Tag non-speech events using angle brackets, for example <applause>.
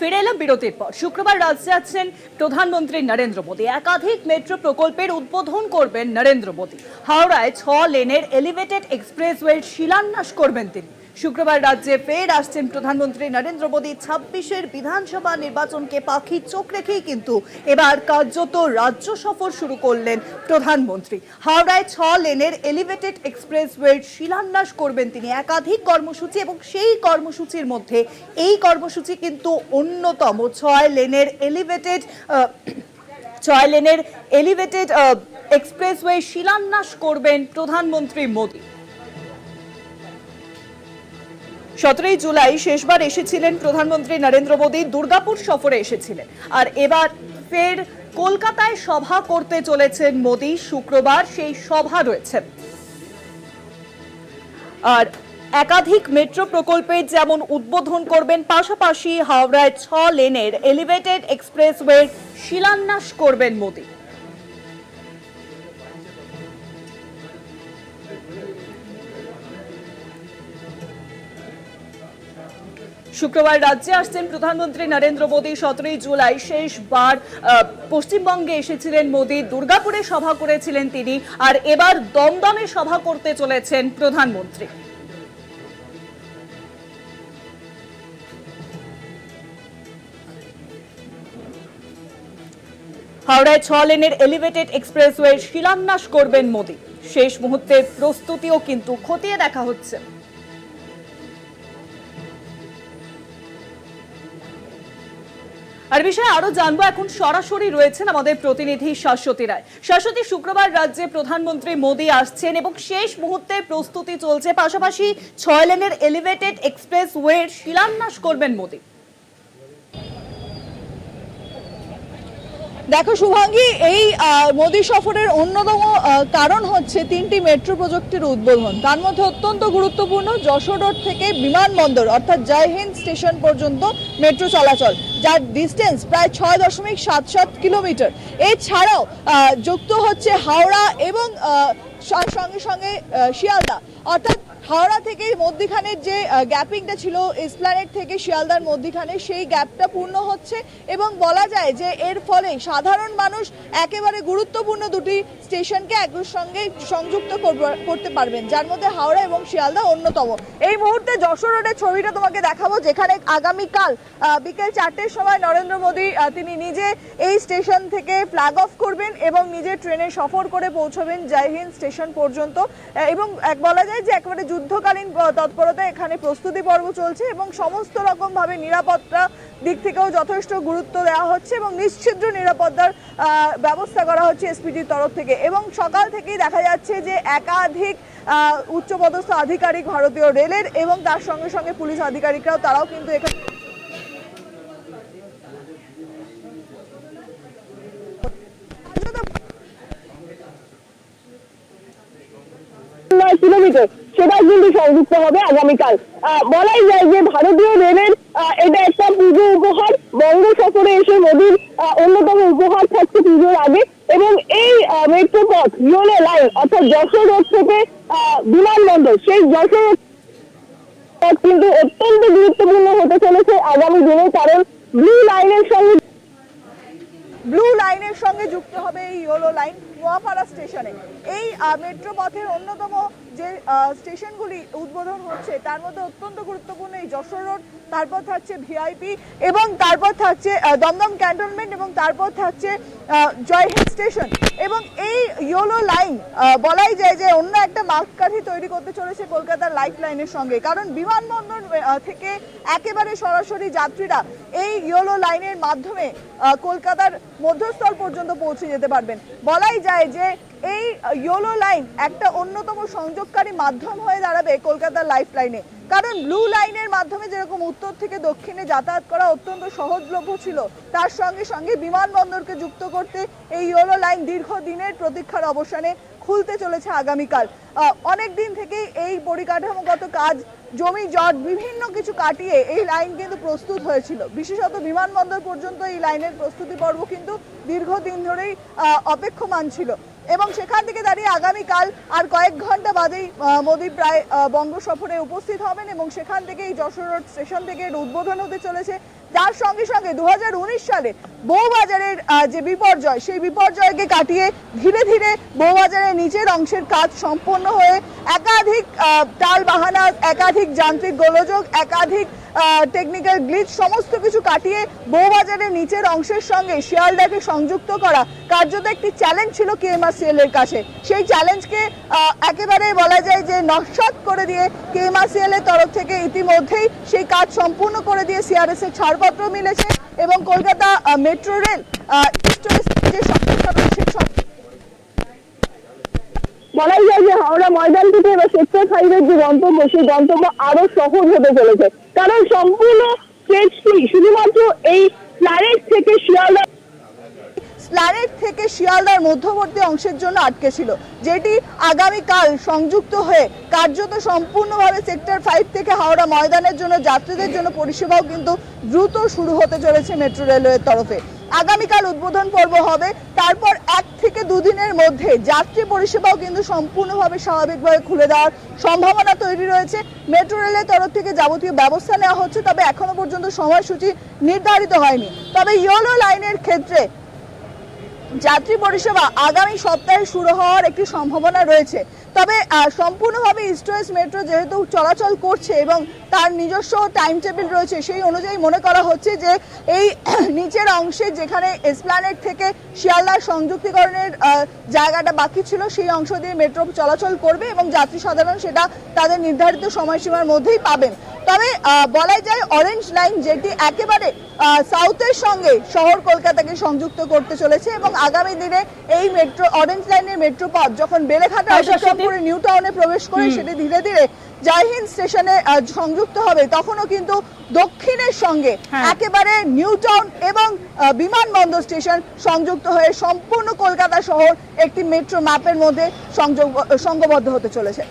ফিরে এলাম বিরতির পর। শুক্রবার রাজ্যে আছেন প্রধানমন্ত্রী নরেন্দ্র মোদী। একাধিক মেট্রো প্রকল্পের উদ্বোধন করবেন নরেন্দ্র মোদী। হাওড়ায় ছ লেনের এলিভেটেড এক্সপ্রেসওয়ের শিলান্যাস করবেন তিনি। শুক্রবার রাজ্যে ফের আসছেন প্রধানমন্ত্রী নরেন্দ্র মোদী। ছাব্বিশের বিধানসভা নির্বাচনকে পাখির চোখ রেখেই কিন্তু এবার কার্যত রাজ্য সফর শুরু করলেন প্রধানমন্ত্রী। হাওড়ায় ছ লেনের এলিভেটেড এক্সপ্রেসওয়ের শিলান্যাস করবেন তিনি একাধিক কর্মসূচি এবং সেই কর্মসূচির মধ্যে এই কর্মসূচি কিন্তু অন্যতম। ছয় লেনের এলিভেটেড ছয় লেনের এলিভেটেড এক্সপ্রেসওয়ে শিলান্যাস করবেন প্রধানমন্ত্রী মোদী। সতেরোই জুলাই শেষবার এসেছিলেন প্রধানমন্ত্রী নরেন্দ্র মোদী, দুর্গাপুর সফরে এসেছিলেন। আর এবার ফের কলকাতায় সভা করতে চলেছেন মোদী, শুক্রবার সেই সভা রয়েছে। আর একাধিক মেট্রো প্রকল্পের যেমন উদ্বোধন করবেন, পাশাপাশি হাওড়ায় ছ লেনের এলিভেটেড এক্সপ্রেসওয়ে শিলান্যাস করবেন মোদী। শুক্রবার রাজ্যে আসছেন প্রধানমন্ত্রী নরেন্দ্র মোদী। সতেরোই জুলাই শেষবার পশ্চিমবঙ্গে এসেছিলেন মোদী। দুর্গাপুরে সভা করেছিলেন তিনি আর এবার দমদমে সভা করতে চলেছেন প্রধানমন্ত্রী। হাওড়ায় ছ লেনের এলিভেটেড এক্সপ্রেসওয়ে শিলান্যাস করবেন মোদী। শেষ মুহূর্তের প্রস্তুতিও কিন্তু খতিয়ে দেখা হচ্ছে। আর বিষয়ে আরও জানব। এখন সরাসরি রয়েছেন আমাদের প্রতিনিধি শাশ্বতী রায়। শাশ্বতী, শুক্রবার রাজ্যে প্রধানমন্ত্রী মোদী আসছেন এবং শেষ মুহূর্তে প্রস্তুতি চলছে। পাশাপাশি ছয় লেনের এলিভেটেড এক্সপ্রেস ওয়ের শিলান্যাস করবেন মোদী। দেখো শুভাঙ্গী, এই মোদী সফরের অন্যতম কারণ হচ্ছে তিনটি মেট্রো প্রজেক্টের উদ্বোধন। তার মধ্যে অত্যন্ত গুরুত্বপূর্ণ যশোর রোড থেকে বিমানবন্দর, অর্থাৎ জয় হিন্দ স্টেশন পর্যন্ত মেট্রো চলাচল, যার ডিস্টেন্স প্রায় ছয় দশমিক সাত সাত কিলোমিটার। এছাড়াও যুক্ত হচ্ছে হাওড়া এবং সঙ্গে সঙ্গে শিয়ালদা। অর্থাৎ হাওড়া থেকে মধ্যিখানের যে গ্যাপিংটা ছিল এসপ্ল্যানেট থেকে শিয়ালদার মধ্যিখানে, সেই গ্যাপটা পূর্ণ হচ্ছে এবং বলা যায় যে এর ফলে সাধারণ মানুষ একেবারে গুরুত্বপূর্ণ দুটি স্টেশনকে একের সঙ্গে সংযুক্ত করতে পারবেন। যার মধ্যে হাওড়া এবং শিয়ালদা অন্যতম। এই মুহূর্তে যশোর রোডের ছবিটা তোমাকে দেখাবো, যেখানে আগামীকাল বিকেল চারটের সময় নরেন্দ্র মোদী তিনি নিজে এই স্টেশন থেকে ফ্ল্যাগ অফ করবেন এবং নিজে ট্রেনে সফর করে পৌঁছবেন জয় হিন্দ স্টেশন পর্যন্ত। এবং এক বলা যায় যে একেবারে যুদ্ধকালীন তৎপরতা এখানে প্রস্তুতি পর্ব চলছে এবং সমস্ত রকম ভাবে নিরাপত্তা দিক থেকেও যথেষ্ট গুরুত্ব দেওয়া হচ্ছে এবং নিশ্চিদ্র নিরাপত্তার ব্যবস্থা করা হচ্ছে এসপিজির তরফ থেকে। এবং সকাল থেকেই দেখা যাচ্ছে যে একাধিক উচ্চপদস্থ আধিকারিক ভারতীয় রেলের এবং তার সঙ্গে সঙ্গে পুলিশ আধিকারিকরাও তারাও কিন্তু এখানে কিলোমিটার। সেটা কিন্তু সংযুক্ত হবে আগামীকাল। বলাই যায় যে ভারতীয় রেলের এটা একটা পুজো উপহার। বঙ্গ সফরে এসে মোদীর অন্যতম উপহার থাকছে পুজোর আগে। এবং এই মেট্রো পথ ইয়োলো লাইন, অর্থাৎ যশোর রোড থেকে বিমানবন্দর সেই যশোর রোড কিন্তু অত্যন্ত গুরুত্বপূর্ণ হতে চলেছে আগামী দিনে, কারণ ব্লু লাইনের সঙ্গে ব্লু লাইনের সঙ্গে যুক্ত হবে এই ইয়োলো লাইন নোয়াপাড়া স্টেশনে। এই মেট্রো পথের অন্যতম যে স্টেশনগুলি উদ্বোধন হচ্ছে তার মধ্যে অত্যন্ত গুরুত্বপূর্ণ এই যশোর রোড তারপর থাকছে ভিআইপি এবং তারপর থাকছে দমদম ক্যান্টনমেন্ট এবং তারপর থাকছে আহ, জয়হিন্দ স্টেশন। এবং এই ইয়োলো লাইন বলাই যায় যে অন্য একটা মাপকাঠি তৈরি করতে চলেছে কলকাতার লাইফ লাইনের সঙ্গে। কারণ বিমানবন্দর থেকে একেবারে সরাসরি যাত্রীরা এই ইয়োলো লাইনের মাধ্যমে কলকাতার মধ্যস্থল পর্যন্ত পৌঁছে যেতে পারবেন। বলাই যায় যে এই ইয়োলো লাইন একটা অন্যতম সংযোগকারী মাধ্যম হয়ে দাঁড়াবে কলকাতার লাইফ লাইনে কারণ ব্লু লাইনের মাধ্যমে যেরকম উত্তর থেকে দক্ষিণে যাতায়াত করা অত্যন্ত সহজলভ্য ছিল, তার সঙ্গে সঙ্গে বিমানবন্দরকে যুক্ত করতে এই ইয়োলো লাইন দীর্ঘদিনের প্রতীক্ষার অবসানে খুলতে চলেছে আগামীকাল। অনেক দিন থেকেই এই পরিকাঠামোগত কাজ, জমি, জট, বিভিন্ন কিছু কাটিয়ে এই লাইন কিন্তু প্রস্তুত হয়েছিল। বিশেষত বিমানবন্দর পর্যন্ত এই লাইনের প্রস্তুতি পর্ব কিন্তু দীর্ঘদিন ধরেই অপেক্ষমান ছিল। এবং সেখান থেকে দাঁড়িয়ে আগামীকাল আর কয়েক ঘণ্টা বাদেই মোদী প্রায় বঙ্গ সফরে উপস্থিত হবেন এবং সেখান থেকে এই যশোর রোড স্টেশন থেকে উদ্বোধন হতে চলেছে। যার সঙ্গে সঙ্গে দু হাজার উনিশ সালে বউবাজারের যে বিপর্যয়, সেই বিপর্যয়কে কাটিয়ে ধীরে ধীরে বউবাজারের নিচের অংশের কাজ সম্পন্ন হয়ে একাধিক টাল বাহানা একাধিক যান্ত্রিক গোলযোগ, একাধিক টেকনিক্যাল গ্লিচ সমস্ত কিছু কাটিয়ে বউবাজারের নিচের অংশের সঙ্গে শিয়ালদাকে সংযুক্ত করা কার্যত একটি চ্যালেঞ্জ ছিল কেএমআরসিএল এর কাছে। সেই চ্যালেঞ্জকে একেবারে বলা যায় যে নস্বাত করে দিয়ে কেএমআরসিএল এর তরফ থেকে ইতিমধ্যেই সেই কাজ সম্পূর্ণ করে দিয়ে সিআরএস এর ছাড়পত্র মিলেছে এবং কলকাতা মেট্রো রেল যে সেই সম- বলাই যায় যে হাওড়া ময়দান থেকে এবার সেক্টর ফাইভের যে গন্তব্য, সেই গন্তব্য আরও সহজ হতে চলেছে। কারণ সম্পূর্ণ শুধুমাত্র এই প্ল্যানেট থেকে শিয়ালদা স্প্ল্যানেট থেকে শিয়ালদার মধ্যবর্তী অংশের জন্য আটকে ছিল, যেটি আগামীকাল সংযুক্ত হয়ে কার্যত সম্পূর্ণভাবে সেক্টর ফাইভ থেকে হাওড়া ময়দানের জন্য যাত্রীদের জন্য পরিষেবাও কিন্তু দ্রুত শুরু হতে চলেছে মেট্রো রেলওয়ের তরফে। আগামীকাল উদ্বোধন পর্ব হবে। তারপর এক থেকে দুদিনের মধ্যে যাত্রী পরিষেবাও কিন্তু সম্পূর্ণভাবে স্বাভাবিকভাবে খুলে দেওয়ার সম্ভাবনা তৈরি রয়েছে। মেট্রো রেলের তরফ থেকে যাবতীয় ব্যবস্থা নেওয়া হচ্ছে, তবে এখনও পর্যন্ত সময়সূচি নির্ধারিত হয়নি। তবে ইয়েলো লাইনের ক্ষেত্রে যাত্রী পরিষেবা আগামী সপ্তাহে শুরু হওয়ার একটি সম্ভাবনা রয়েছে। তবে সম্পূর্ণভাবে ইস্ট ওয়েস্ট মেট্রো যেহেতু চলাচল করছে এবং তার নিজস্ব টাইম টেবিল রয়েছে, সেই অনুযায়ী মনে করা হচ্ছে যে এই <clears throat> নিচের অংশে যেখানে এসপ্ল্যানেট থেকে শিয়ালদা সংযুক্তিকরণের জায়গাটা বাকি ছিল, সেই অংশ দিয়ে মেট্রো চলাচল করবে এবং যাত্রী সাধারণ সেটা তাদের নির্ধারিত সময়সীমার মধ্যেই পাবেন। তবে বলাই যায় অরেঞ্জ লাইন যেটি একেবারে সাউথের সঙ্গে শহর কলকাতাকে সংযুক্ত করতে চলেছে এবং আগামী দিনে এই মেট্রো অরেঞ্জ লাইনের মেট্রো পথ যখন বেলেঘাটা হ্যাঁ, অতিক্রম করে নিউ টাউনে প্রবেশ করে সেটি ধীরে ধীরে জয়হিন্দ স্টেশনে সংযুক্ত হবে তখনও কিন্তু দক্ষিণের সঙ্গে হ্যাঁ। একেবারে নিউ টাউন এবং বিমানবন্দর স্টেশন সংযুক্ত হয়ে সম্পূর্ণ কলকাতা শহর একটি মেট্রো ম্যাপের মধ্যে সংযোগ সংঘবদ্ধ হতে চলেছে।